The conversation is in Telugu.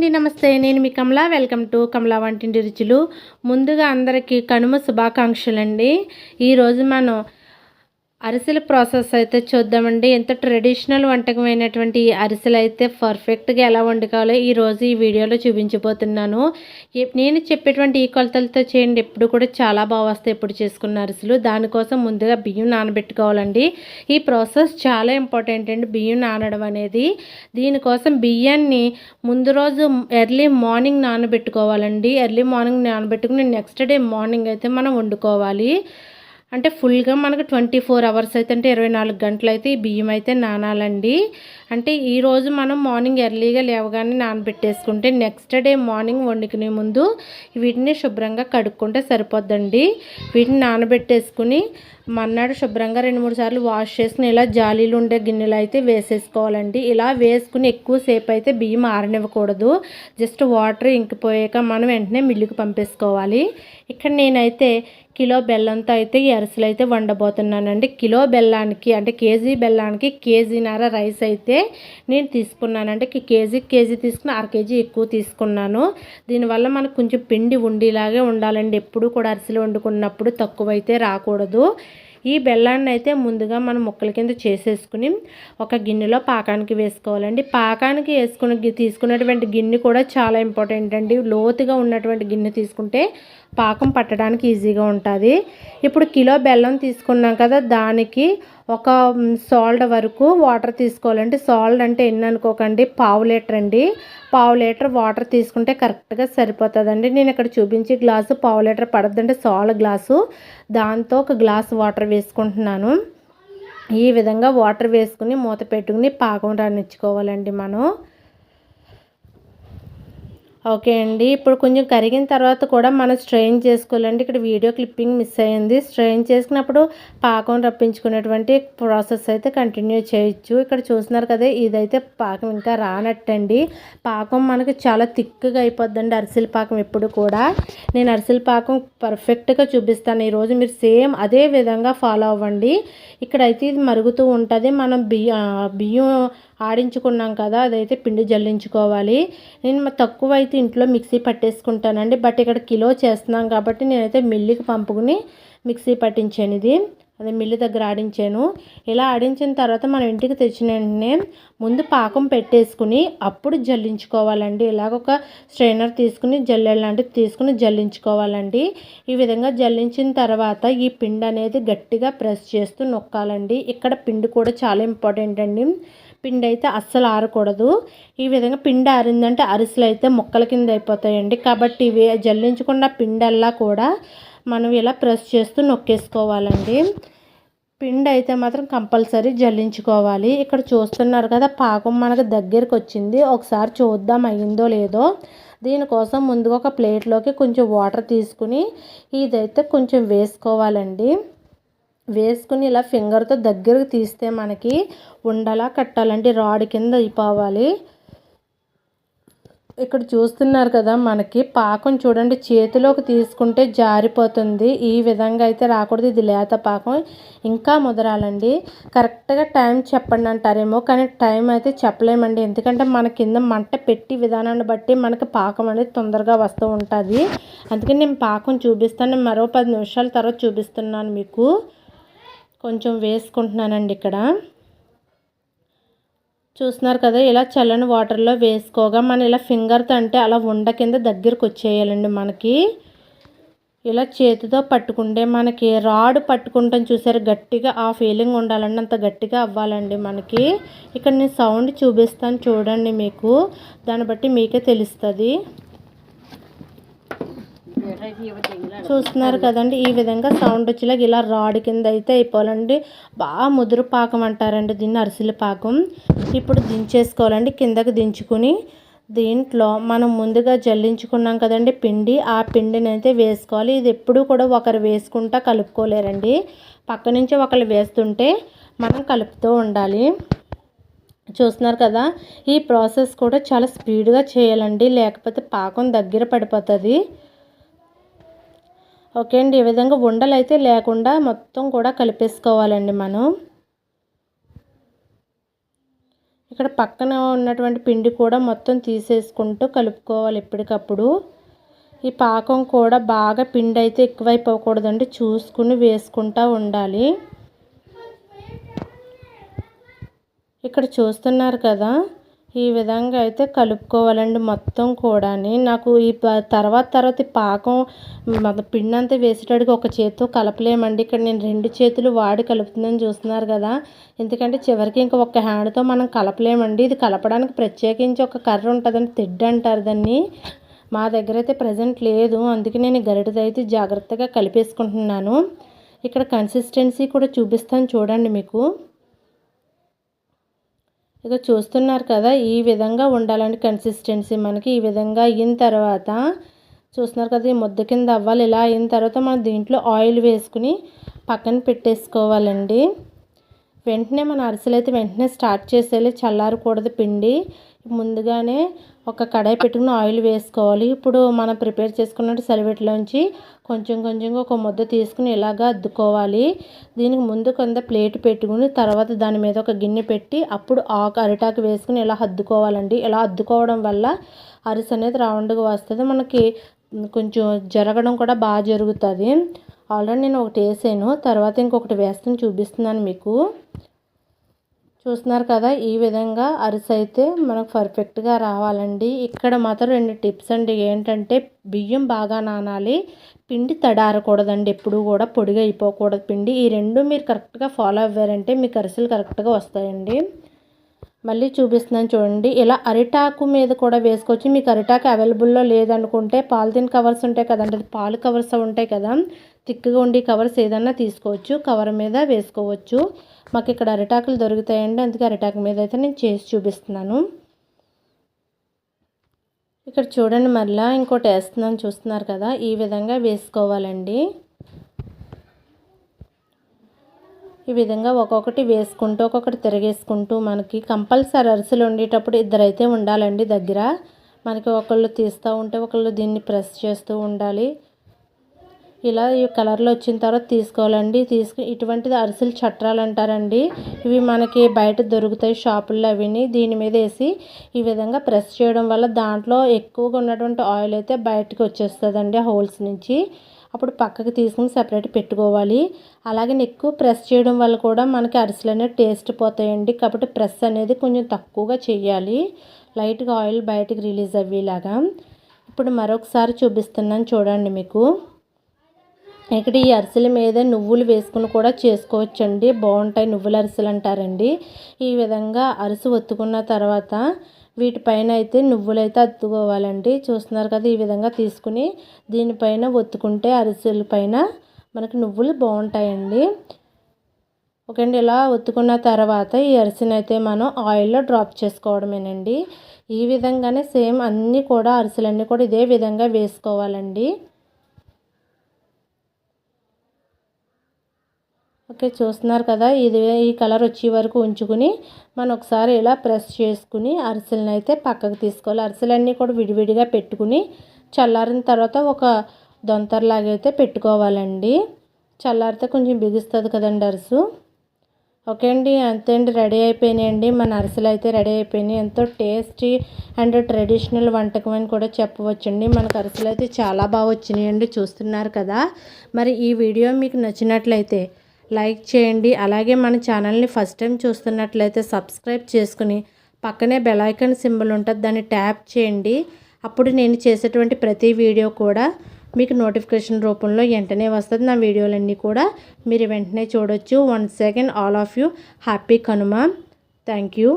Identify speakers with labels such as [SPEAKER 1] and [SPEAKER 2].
[SPEAKER 1] అండి నమస్తే. నేను మీ కమలా. వెల్కమ్ టు కమలా వంటింటి రుచులు. ముందుగా అందరికీ కనుమ శుభాకాంక్షలు అండి ఈరోజు మనం అరిసెల ప్రాసెస్ అయితే చూద్దామండి. ఎంత ట్రెడిషనల్ వంటకమైనటువంటి ఈ అరిసెలు అయితే పర్ఫెక్ట్గా ఎలా వండుకోవాలో ఈరోజు ఈ వీడియోలో చూపించబోతున్నాను. నేను చెప్పేటువంటి ఈ కొలతలతో చేయండి. ఎప్పుడు కూడా చాలా బాగా వస్తాయి ఎప్పుడు చేసుకున్న అరిసెలు. దానికోసం ముందుగా బియ్యం నానబెట్టుకోవాలండి. ఈ ప్రాసెస్ చాలా ఇంపార్టెంట్ అండి. బియ్యం నానడం అనేది. దీనికోసం బియ్యాన్ని ముందు రోజు ఎర్లీ మార్నింగ్ నానబెట్టుకోవాలండి. ఎర్లీ మార్నింగ్ నానబెట్టుకుని నెక్స్ట్ డే మార్నింగ్ అయితే మనం వండుకోవాలి. అంటే ఫుల్గా మనకు ట్వంటీ ఫోర్ అవర్స్ అయితే అంటే ఇరవై నాలుగు గంటలు అయితే ఈ బియ్యం అయితే నానాలండి. అంటే ఈరోజు మనం మార్నింగ్ ఎర్లీగా లేవగానే నానబెట్టేసుకుంటే నెక్స్ట్ డే మార్నింగ్ వండుకునే ముందు వీటిని శుభ్రంగా కడుక్కుంటే సరిపోద్దండి. వీటిని నానబెట్టేసుకుని మన్నాడు శుభ్రంగా రెండు మూడు సార్లు వాష్ చేసుకుని ఇలా జాలీలు ఉండే గిన్నెలు అయితే వేసేసుకోవాలండి. ఇలా వేసుకుని ఎక్కువసేపు అయితే బియ్యం ఆరనివ్వకూడదు. జస్ట్ వాటర్ ఇంకిపోయాక మనం వెంటనే మిల్లుకి పంపేసుకోవాలి. ఇక్కడ నేనైతే కిలో బెల్లంతో అయితే ఈ అరిసెలు అయితే వండబోతున్నానండి. కిలో బెల్లానికి అంటే కేజీ బెల్లానికి కేజీన్నర రైస్ అయితే నేను తీసుకున్నానంటే కేజీ కేజీ తీసుకుని అర కేజీ ఎక్కువ తీసుకున్నాను. దీనివల్ల మనకు కొంచెం పిండి ఉండేలాగే ఉండాలండి. ఎప్పుడు కూడా అరిసెలు వండుకున్నప్పుడు తక్కువ అయితే రాకూడదు. ఈ బెల్లాన్ని అయితే ముందుగా మనం ముక్కల కింద చేసేసుకుని ఒక గిన్నెలో పాకానికి వేసుకోవాలండి. పాకానికి వేసుకున్న గి- తీసుకున్నటువంటి గిన్నె కూడా చాలా ఇంపార్టెంట్ అండి. లోతుగా ఉన్నటువంటి గిన్నె తీసుకుంటే పాకం పట్టడానికి ఈజీగా ఉంటుంది. ఇప్పుడు కిలో బెల్లం తీసుకున్నాం కదా దానికి ఒక సాల్ట్ వరకు వాటర్ తీసుకోవాలండి. సాల్ట్ అంటే ఎన్ని అనుకోకండి పావు లీటర్ అండి. పావు లీటర్ వాటర్ తీసుకుంటే కరెక్ట్గా సరిపోతుందండి. నేను ఇక్కడ చూపించి గ్లాసు పావు లీటర్ పడద్దండి సాల్ట్ గ్లాసు. దాంతో ఒక గ్లాస్ వాటర్ వేసుకుంటున్నాను. ఈ విధంగా వాటర్ వేసుకుని మూత పెట్టుకుని పాకం రానిచ్చుకోవాలండి మనం. ఓకే అండి. ఇప్పుడు కొంచెం కరిగిన తర్వాత కూడా మనం స్ట్రెయిన్ చేసుకోవాలండి. ఇక్కడ వీడియో క్లిప్పింగ్ మిస్ అయ్యింది స్ట్రెయిన్ చేసుకున్నప్పుడు పాకం రప్పించుకునేటువంటి ప్రాసెస్ అయితే కంటిన్యూ చేయొచ్చు. ఇక్కడ చూస్తున్నారు కదా ఇదైతే పాకం ఇంకా రానట్టండి. పాకం మనకి చాలా థిక్గా అయిపోద్దండి అరిసెల పాకం ఎప్పుడు కూడా. నేను అరిసెల పాకం పర్ఫెక్ట్గా చూపిస్తాను. ఈరోజు మీరు సేమ్ అదే విధంగా ఫాలో అవ్వండి. ఇక్కడైతే ఇది మరుగుతూ ఉంటుంది. మనం బియ్యం బియ్యం ఆడించుకున్నాం కదా అదైతే పిండి జల్లించుకోవాలి. నేను తక్కువ అయితే ఇంట్లో మిక్సీ పట్టేసుకుంటానండి. బట్ ఇక్కడ కిలో చేస్తున్నాం కాబట్టి నేనైతే మిల్లికి పంపుకుని మిక్సీ పట్టించాను ఇది. అదే మిల్లు దగ్గర ఆడించాను. ఇలా ఆడించిన తర్వాత మనం ఇంటికి తెచ్చిన వెంటనే ముందు పాకం పెట్టేసుకుని అప్పుడు జల్లించుకోవాలండి. ఇలాగ ఒక స్ట్రైనర్ తీసుకుని జల్లెడ లాంటిది తీసుకుని జల్లించుకోవాలండి. ఈ విధంగా జల్లించిన తర్వాత ఈ పిండి అనేది గట్టిగా ప్రెస్ చేస్తూ నొక్కాలండి. ఇక్కడ పిండి కూడా చాలా ఇంపార్టెంట్ అండి. పిండి అయితే అస్సలు ఆరకూడదు. ఈ విధంగా పిండి ఆరిందంటే అరిసెలు అయితే మొక్కల కింద అయిపోతాయండి. కాబట్టి ఇవి జల్లించకుండా పిండల్లా కూడా మనం ఇలా ప్రెస్ చేస్తూ నొక్కేసుకోవాలండి. పిండి అయితే మాత్రం కంపల్సరీ జల్లించుకోవాలి. ఇక్కడ చూస్తున్నారు కదా పాకం మనకు దగ్గరికి వచ్చింది. ఒకసారి చూద్దాం అయ్యిందో లేదో. దీనికోసం ముందుగా ఒక ప్లేట్లోకి కొంచెం వాటర్ తీసుకుని ఇదైతే కొంచెం వేసుకోవాలండి. వేసుకుని ఇలా ఫింగర్తో దగ్గరకు తీస్తే మనకి ఉండలా కట్టాలంటే రాడ్ కింద అయిపోవాలి. ఇక్కడ చూస్తున్నారు కదా మనకి పాకం చూడండి చేతిలోకి తీసుకుంటే జారిపోతుంది. ఈ విధంగా అయితే రాకూడదు ఇది లేత పాకం. ఇంకా ముదరాలండి. కరెక్ట్గా టైం చెప్పండి అంటారేమో కానీ టైం అయితే చెప్పలేమండి. ఎందుకంటే మన కింద మంట పెట్టి విధానాన్ని బట్టి మనకి పాకం అనేది తొందరగా వస్తూ ఉంటుంది. అందుకని నేను పాకం చూపిస్తాను మరో పది నిమిషాల తర్వాత చూపిస్తున్నాను మీకు. కొంచెం వేసుకుంటున్నానండి ఇక్కడ. చూస్తున్నారు కదా ఇలా చల్లని వాటర్లో వేసుకోగా మనం ఇలా ఫింగర్తో అంటే అలా ఉండ కింద దగ్గరకు వచ్చేయాలండి మనకి. ఇలా చేతితో పట్టుకుంటే మనకి రాడ్ పట్టుకుంటాం చూసారు గట్టిగా ఆ ఫీలింగ్ ఉండాలండి అంత గట్టిగా అవ్వాలండి మనకి. ఇక్కడ నేను సౌండ్ చూపిస్తాను చూడండి మీకు దాన్ని బట్టి మీకే తెలుస్తుంది. చూస్తున్నారు కదండి ఈ విధంగా సౌండ్ వచ్చేలాగా ఇలా రాడ్ కింద అయితే అయిపోవాలండి. బాగా ముదురు పాకం అంటారండి దీన్ని అరిసెల పాకం. ఇప్పుడు దించేసుకోవాలండి కిందకి దించుకుని దీంట్లో మనం ముందుగా జల్లించుకున్నాం కదండి పిండి ఆ పిండిని అయితే వేసుకోవాలి. ఇది ఎప్పుడూ కూడా ఒకరు వేసుకుంటా కలుపుకోలేరండి. పక్క నుంచి ఒకరు వేస్తుంటే మనం కలుపుతూ ఉండాలి. చూస్తున్నారు కదా ఈ ప్రాసెస్ కూడా చాలా స్పీడ్గా చేయాలండి. లేకపోతే పాకం దగ్గర పడిపోతుంది. ఓకే అండి ఈ విధంగా ఉండలు అయితే లేకుండా మొత్తం కూడా కలిపేసుకోవాలండి మనం. ఇక్కడ పక్కన ఉన్నటువంటి పిండి కూడా మొత్తం తీసేసుకుంటూ కలుపుకోవాలి ఎప్పటికప్పుడు ఈ పాకం కూడా బాగా పిండి అయితే ఎక్కువైపోకూడదండి చూసుకుని వేసుకుంటూ ఉండాలి. ఇక్కడ చూస్తున్నారు కదా ఈ విధంగా అయితే కలుపుకోవాలండి మొత్తం కూడా నాకు ఈ తర్వాత తర్వాత పాకం పిండి అంతా వేసేటడికి ఒక చేతితో కలపలేమండి. ఇక్కడ నేను రెండు చేతులు వాడి కలుపుతుందని చూస్తున్నారు కదా. ఎందుకంటే చివరికి ఇంకా ఒక హ్యాండ్తో మనం కలపలేమండి. ఇది కలపడానికి ప్రత్యేకించి ఒక కర్ర ఉంటుందండి. తెడ్డు అంటారు దాన్ని. మా దగ్గర అయితే ప్రజెంట్ లేదు. అందుకే నేను గరిటతో అయితే జాగ్రత్తగా కలిపేసుకుంటున్నాను. ఇక్కడ కన్సిస్టెన్సీ కూడా చూపిస్తాను చూడండి మీకు. ఇక చూస్తున్నారు కదా ఈ విధంగా ఉండాలండి కన్సిస్టెన్సీ మనకి. ఈ విధంగా అయిన తర్వాత చూస్తున్నారు కదా ఈ ముద్ద కింద అవ్వాలి. ఇలా అయిన తర్వాత మనం దీంట్లో ఆయిల్ వేసుకుని పక్కన పెట్టేసుకోవాలండి. వెంటనే మన అరిసెలు అయితే వెంటనే స్టార్ట్ చేసేయాలి. చల్లారకూడదు పిండి. ముందుగానే ఒక కడాయి పెట్టుకుని ఆయిల్ వేసుకోవాలి. ఇప్పుడు మనం ప్రిపేర్ చేసుకున్నట్టు సరివెట్లోంచి కొంచెం కొంచెంగా ఒక ముద్ద తీసుకుని ఇలాగా అద్దుకోవాలి. దీనికి ముందు కొంత ప్లేట్ పెట్టుకుని తర్వాత దాని మీద ఒక గిన్నె పెట్టి అప్పుడు ఆకు అరిటాకు వేసుకుని ఇలా అద్దుకోవాలండి. ఇలా అద్దుకోవడం వల్ల అరిసె అనేది రౌండ్గా వస్తుంది. మనకి కొంచెం జరగడం కూడా బాగా జరుగుతుంది. ఆల్రెడీ నేను ఒకటి వేసాను. తర్వాత ఇంకొకటి వేస్తాను చూపిస్తున్నాను మీకు. చూస్తున్నారు కదా ఈ విధంగా అరిసె అయితే మనకు పర్ఫెక్ట్గా రావాలండి. ఇక్కడ మాత్రం రెండు టిప్స్ అండి. ఏంటంటే బియ్యం బాగా నానాలి. పిండి తడారకూడదండి. ఎప్పుడు కూడా పొడిగా అయిపోకూడదు. పిండి ఈ రెండు మీరు కరెక్ట్గా ఫాలో అవ్వారంటే మీకు అరిసెలు కరెక్ట్గా వస్తాయండి. మళ్ళీ చూపిస్తున్నాను చూడండి. ఇలా అరిటాకు మీద కూడా వేసుకోవచ్చు మీకు అరిటాకు అవైలబుల్లో లేదనుకుంటే పాలిథిన్ కవర్స్ ఉంటాయి కదండి. పాలు కవర్స్ ఉంటాయి కదా. థిక్గా ఉండి కవర్స్ ఏదన్నా తీసుకోవచ్చు. కవర్ మీద వేసుకోవచ్చు. మాకు ఇక్కడ అరిటాకులు దొరుకుతాయండి. అందుకే అరిటాకు మీద అయితే నేను చేసి చూపిస్తున్నాను. ఇక్కడ చూడండి మళ్ళీ ఇంకోటి వేస్తున్నాను. చూస్తున్నారు కదా. ఈ విధంగా వేసుకోవాలండి. ఈ విధంగా ఒక్కొక్కటి వేసుకుంటూ ఒక్కొక్కటి తిరిగేసుకుంటూ మనకి కంపల్సరీ అరిసెలు వండేటప్పుడు ఇద్దరైతే ఉండాలండి దగ్గర. మనకి ఒకళ్ళు తీస్తూ ఉంటే ఒకళ్ళు దీన్ని ప్రెస్ చేస్తూ ఉండాలి. ఇలా ఈ కలర్లో వచ్చిన తర్వాత తీసుకోవాలండి. తీసుకు ఇటువంటిది అరిసెలు చట్రాలు అంటారండి. ఇవి మనకి బయట దొరుకుతాయి షాపుల్లో అవిని. దీని మీద వేసి ఈ విధంగా ప్రెస్ చేయడం వల్ల దాంట్లో ఎక్కువగా ఉన్నటువంటి ఆయిల్ అయితే బయటకు వచ్చేస్తుందండి హోల్స్ నుంచి. అప్పుడు పక్కకి తీసుకుని సపరేట్ పెట్టుకోవాలి. అలాగే ఎక్కువ ప్రెస్ చేయడం వల్ల కూడా మనకి అరిసెలు అనేవి టేస్ట్ పోతాయండి. కాబట్టి ప్రెస్ అనేది కొంచెం తక్కువగా చేయాలి. లైట్గా ఆయిల్ బయటకు రిలీజ్ అయ్యేలాగా. ఇప్పుడు మరొకసారి చూపిస్తున్నాను చూడండి మీకు. ఇక్కడ ఈ అరిసెల మీద నువ్వులు వేసుకుని కూడా చేసుకోవచ్చండి. బాగుంటాయి నువ్వుల అరిసెలు అంటారండి. ఈ విధంగా అరిసి ఒత్తుకున్న తర్వాత వీటిపైన అయితే నువ్వులైతే అత్తుకోవాలండి చూస్తున్నారు కదా ఈ విధంగా తీసుకుని దీనిపైన ఒత్తుకుంటే అరిసెల పైన మనకి నువ్వులు బాగుంటాయండి. ఓకే అండి ఇలా ఒత్తుకున్న తర్వాత ఈ అరిసెని అయితే మనం ఆయిల్లో డ్రాప్ చేసుకోవడమేనండి. ఈ విధంగానే సేమ్ అన్నీ కూడా అరిసెలన్నీ కూడా ఇదే విధంగా వేసుకోవాలండి. ఓకే చూస్తున్నారు కదా ఇది ఈ కలర్ వచ్చే వరకు ఉంచుకుని మనం ఒకసారి ఇలా ప్రెస్ చేసుకుని అరిసెలను అయితే పక్కకు తీసుకోవాలి. అరిసెలన్నీ కూడా విడివిడిగా పెట్టుకుని చల్లారిన తర్వాత ఒక దొంతరలాగా అయితే పెట్టుకోవాలండి. చల్లారితే కొంచెం బిగుస్తుంది కదండి అరుసు. ఓకే అండి అంతే అండి రెడీ అయిపోయినాయండి. మన అరిసెలు అయితే రెడీ అయిపోయినాయి. ఎంతో టేస్టీ అండ్ ట్రెడిషనల్ వంటకం అని కూడా చెప్పవచ్చండి. మనకు అరిసెలు అయితే చాలా బాగా వచ్చినాయండి చూస్తున్నారు కదా. మరి ఈ వీడియో మీకు నచ్చినట్లయితే లైక్ చేయండి. అలాగే మన ఛానల్ని ఫస్ట్ టైం చూస్తున్నట్లయితే సబ్స్క్రైబ్ చేసుకుని పక్కనే బెలైకన్ సింబల్ ఉంటుంది. దాన్ని ట్యాప్ చేయండి. అప్పుడు నేను చేసేటువంటి ప్రతి వీడియో కూడా మీకు నోటిఫికేషన్ రూపంలో వెంటనే వస్తుంది. నా వీడియోలన్నీ కూడా మీరు వెంటనే చూడొచ్చు. One second all of you happy Kanuma. Thank you.